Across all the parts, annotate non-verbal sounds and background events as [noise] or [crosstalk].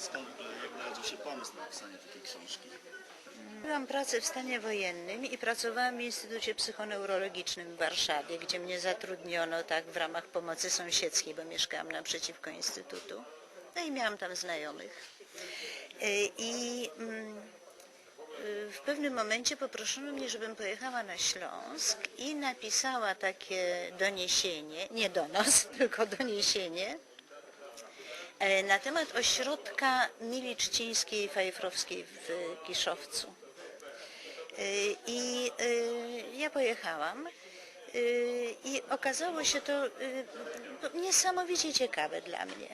skąd, e, narodził się pomysł na napisanie takiej książki? Byłam pracę w stanie wojennym i pracowałam w Instytucie Psychoneurologicznym w Warszawie, gdzie mnie zatrudniono tak w ramach pomocy sąsiedzkiej, bo mieszkałam naprzeciwko Instytutu. No i miałam tam znajomych. Y, I mm, y, w pewnym momencie poproszono mnie, żebym pojechała na Śląsk i napisała takie doniesienie, nie donos, [laughs] tylko doniesienie, e, na temat ośrodka Mili Czcińskiej Fajfrowskiej w Kiszowcu. Y, I y, ja pojechałam i okazało się to niesamowicie ciekawe dla mnie.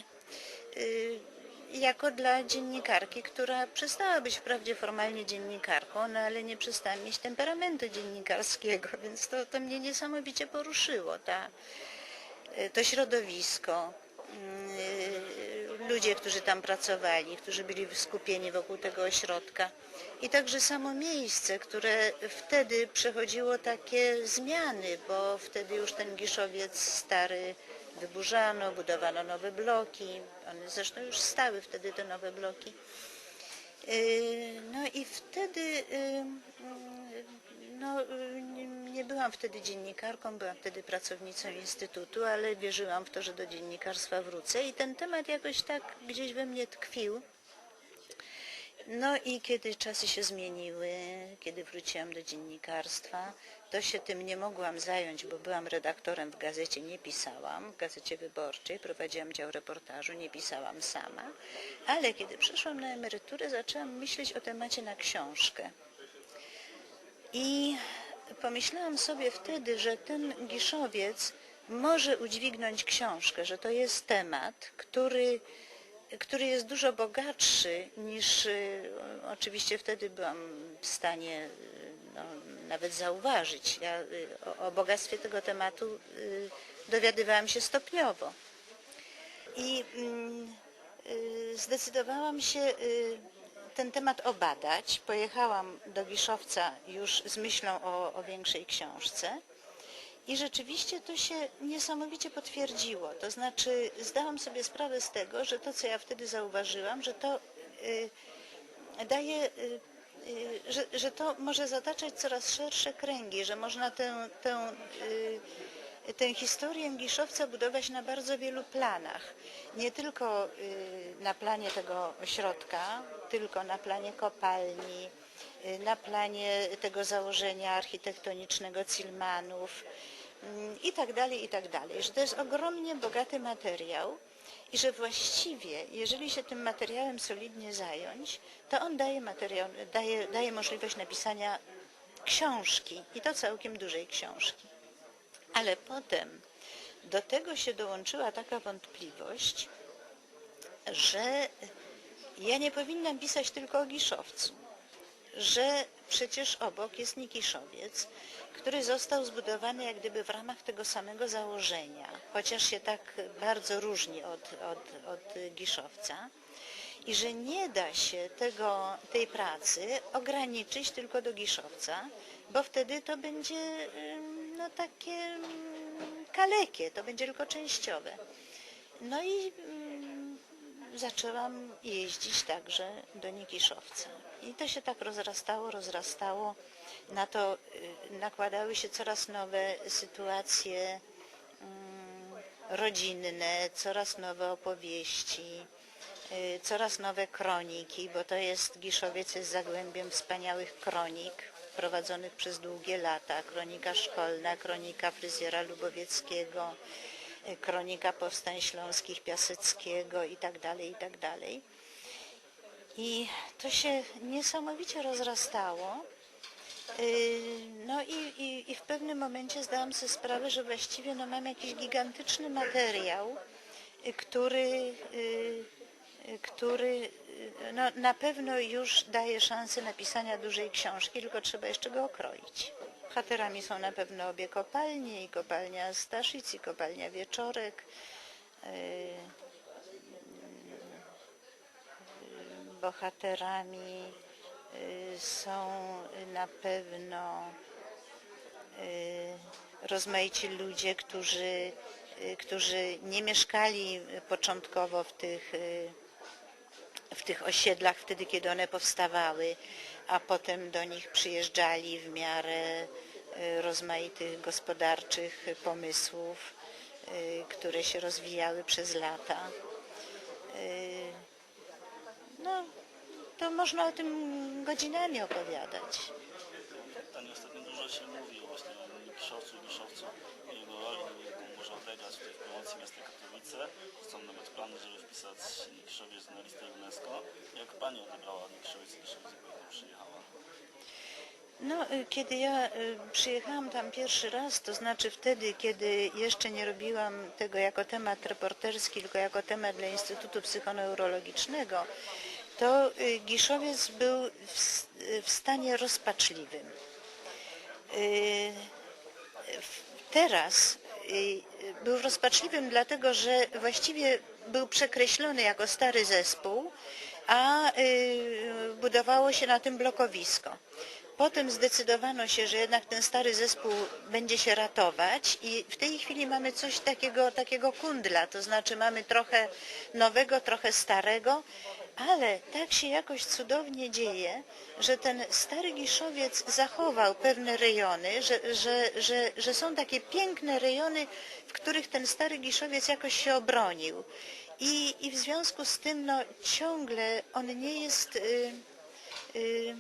Jako dla dziennikarki, która przestała być wprawdzie formalnie dziennikarką, no ale nie przestała mieć temperamentu dziennikarskiego, [laughs] więc to, to mnie niesamowicie poruszyło. Ta, to środowisko, y, ludzie, którzy tam pracowali, którzy byli skupieni wokół tego ośrodka i także samo miejsce, które wtedy przechodziło takie zmiany, bo wtedy już ten Giszowiec stary wyburzano, budowano nowe bloki, one zresztą już stały wtedy te nowe bloki. Yy, No i wtedy, yy, no, yy, nie- byłam wtedy dziennikarką, byłam wtedy pracownicą Instytutu, ale wierzyłam w to, że do dziennikarstwa wrócę i ten temat jakoś tak gdzieś we mnie tkwił. No i kiedy czasy się zmieniły, kiedy wróciłam do dziennikarstwa, to się tym nie mogłam zająć, bo byłam redaktorem w gazecie, nie pisałam, w gazecie wyborczej, prowadziłam dział reportażu, nie pisałam sama, ale kiedy przeszłam na emeryturę, zaczęłam myśleć o temacie na książkę. I pomyślałam sobie wtedy, że ten Giszowiec może udźwignąć książkę, że to jest temat, który, który jest dużo bogatszy niż y, oczywiście wtedy byłam w stanie y, no, nawet zauważyć. Ja y, o, o bogactwie tego tematu dowiadywałam się stopniowo. I mm, zdecydowałam się ten temat obadać. Pojechałam do Giszowca już z myślą o, o większej książce. I rzeczywiście to się niesamowicie potwierdziło. To znaczy zdałam sobie sprawę z tego, że to, co ja wtedy zauważyłam, że to y, daje, y, y, że, że to może zataczać coraz szersze kręgi, że można tę, tę, y, tę historię Giszowca budować na bardzo wielu planach. Nie tylko y, na planie tego ośrodka, tylko na planie kopalni, y, na planie tego założenia architektonicznego Cilmanów mm, i tak dalej, i tak dalej. Że to jest ogromnie bogaty materiał i że właściwie, jeżeli się tym materiałem solidnie zająć, to on daje, materiał, daje, daje możliwość napisania książki i to całkiem dużej książki. Ale potem do tego się dołączyła taka wątpliwość, że ja nie powinnam pisać tylko o Giszowcu, że przecież obok jest Nikiszowiec, który został zbudowany jak gdyby w ramach tego samego założenia, chociaż się tak bardzo różni od, od, od Giszowca i że nie da się tego, tej pracy ograniczyć tylko do Giszowca, bo wtedy to będzie no, takie ym, kalekie, to będzie tylko częściowe. No i ym, zaczęłam jeździć także do Nikiszowca. I to się tak rozrastało, rozrastało. Na to y, nakładały się coraz nowe sytuacje mm, rodzinne, coraz nowe opowieści, y, coraz nowe kroniki, bo to jest Giszowiec jest zagłębiem wspaniałych kronik prowadzonych przez długie lata. Kronika szkolna, kronika fryzjera Lubowieckiego, y, kronika powstań śląskich Piaseckiego i tak dalej, i tak. I to się niesamowicie rozrastało. Yy, No i, i, i w pewnym momencie zdałam sobie sprawę, że właściwie no mam jakiś gigantyczny materiał, y, który, który no, na pewno już daje szansę napisania dużej książki, tylko trzeba jeszcze go okroić. Bohaterami są na pewno obie kopalnie, i kopalnia Staszic, i kopalnia Wieczorek. Yy, bohaterami y, są na pewno y, rozmaici ludzie, którzy, y, którzy nie mieszkali początkowo w tych, y, w tych osiedlach wtedy, kiedy one powstawały, a potem do nich przyjeżdżali w miarę e, rozmaitych gospodarczych pomysłów, e, które się rozwijały przez lata. E, No, to można o tym godzinami opowiadać. Ostatnio dużo się mówi właśnie o jego tutaj w promocji miasta Katowice. Są nawet plany, żeby wpisać Nikiszowiec na listę UNESCO. Jak Pani odebrała Nikiszowiec i Giszowiec, jak Pani przyjechała? No, y, kiedy ja y, przyjechałam tam pierwszy raz, to znaczy wtedy, kiedy jeszcze nie robiłam tego jako temat reporterski, tylko jako temat dla Instytutu Psychoneurologicznego, to y, Giszowiec był w, w stanie rozpaczliwym. Teraz był rozpaczliwym dlatego, że właściwie był przekreślony jako stary zespół, a y, budowało się na tym blokowisko. Potem zdecydowano się, że jednak ten stary zespół będzie się ratować i w tej chwili mamy coś takiego, takiego kundla, to znaczy mamy trochę nowego, trochę starego, ale tak się jakoś cudownie dzieje, że ten stary Giszowiec zachował pewne rejony, że, że, że, że są takie piękne rejony, w których ten stary Giszowiec jakoś się obronił. I, i w związku z tym no, ciągle on nie jest... Y, y,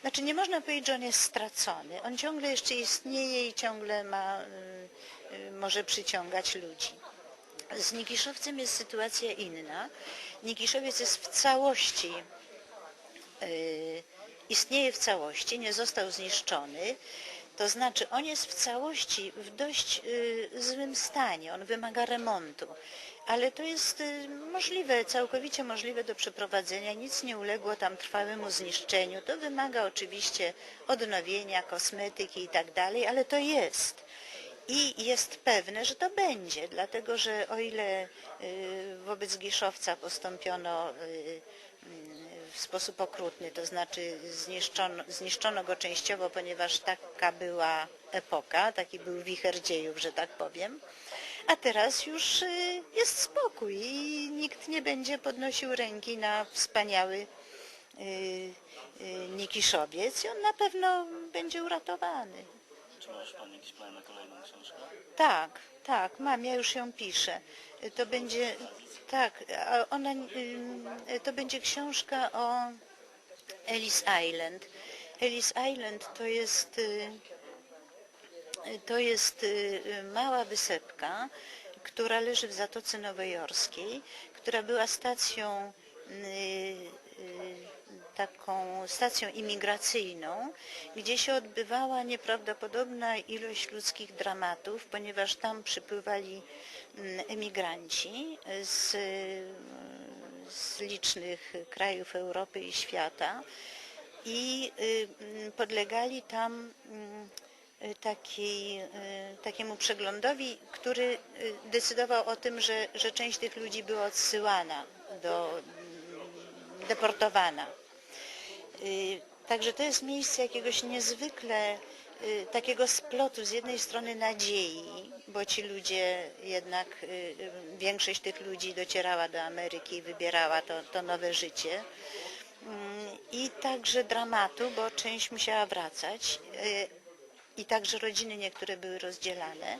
znaczy nie można powiedzieć, że on jest stracony. On ciągle jeszcze istnieje i ciągle ma, y, może przyciągać ludzi. Z Nikiszowcem jest sytuacja inna. Nikiszowiec jest w całości, y, istnieje w całości, nie został zniszczony. To znaczy on jest w całości w dość y, złym stanie, on wymaga remontu. Ale to jest y, możliwe, całkowicie możliwe do przeprowadzenia. Nic nie uległo tam trwałemu zniszczeniu. To wymaga oczywiście odnowienia, kosmetyki i tak dalej, ale to jest. I jest pewne, że to będzie, dlatego że o ile y, wobec Giszowca postąpiono y, w sposób okrutny, to znaczy zniszczono, zniszczono go częściowo, ponieważ taka była epoka, taki był wicher dziejów, że tak powiem, a teraz już y, jest spokój i nikt nie będzie podnosił ręki na wspaniały Nikiszowiec i on na pewno będzie uratowany. Na kolejną książkę? Tak, tak, mam, ja już ją piszę. To będzie, tak, ona, to będzie książka o Ellis Island. Ellis Island to jest, y, to jest y, mała wysepka, która leży w Zatoce Nowojorskiej, która była stacją taką stacją imigracyjną, gdzie się odbywała nieprawdopodobna ilość ludzkich dramatów, ponieważ tam przypływali mm, emigranci z, z licznych krajów Europy i świata i y, podlegali tam mm, y, takiej, y, takiemu przeglądowi, który y, decydował o tym, że, że część tych ludzi była odsyłana do deportowana. Y, Także to jest miejsce jakiegoś niezwykle y, takiego splotu z jednej strony nadziei, bo ci ludzie jednak, y, większość tych ludzi docierała do Ameryki i wybierała to, to nowe życie. Mm, I także dramatu, bo część musiała wracać i także rodziny niektóre były rozdzielane.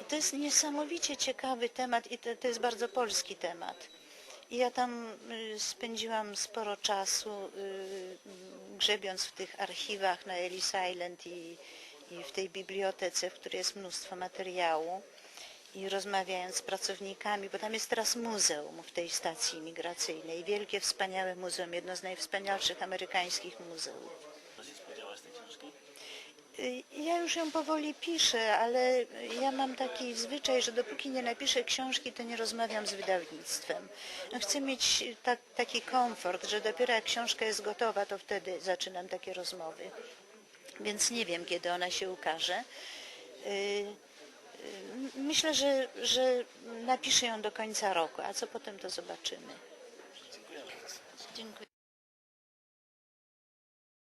I to jest niesamowicie ciekawy temat i to, to jest bardzo polski temat. Ja tam y, spędziłam sporo czasu y, grzebiąc w tych archiwach na Ellis Island i, i w tej bibliotece, w której jest mnóstwo materiału i rozmawiając z pracownikami, bo tam jest teraz muzeum w tej stacji imigracyjnej, wielkie, wspaniałe muzeum, jedno z najwspanialszych amerykańskich muzeów. Co się spodziewałaś z tej książki? Y, Ja już ją powoli piszę, ale ja mam taki zwyczaj, że dopóki nie napiszę książki, to nie rozmawiam z wydawnictwem. Chcę mieć tak, taki komfort, że dopiero jak książka jest gotowa, to wtedy zaczynam takie rozmowy. Więc nie wiem, kiedy ona się ukaże. Y, y, Myślę, że, że napiszę ją do końca roku, a co potem to zobaczymy. Dziękuję.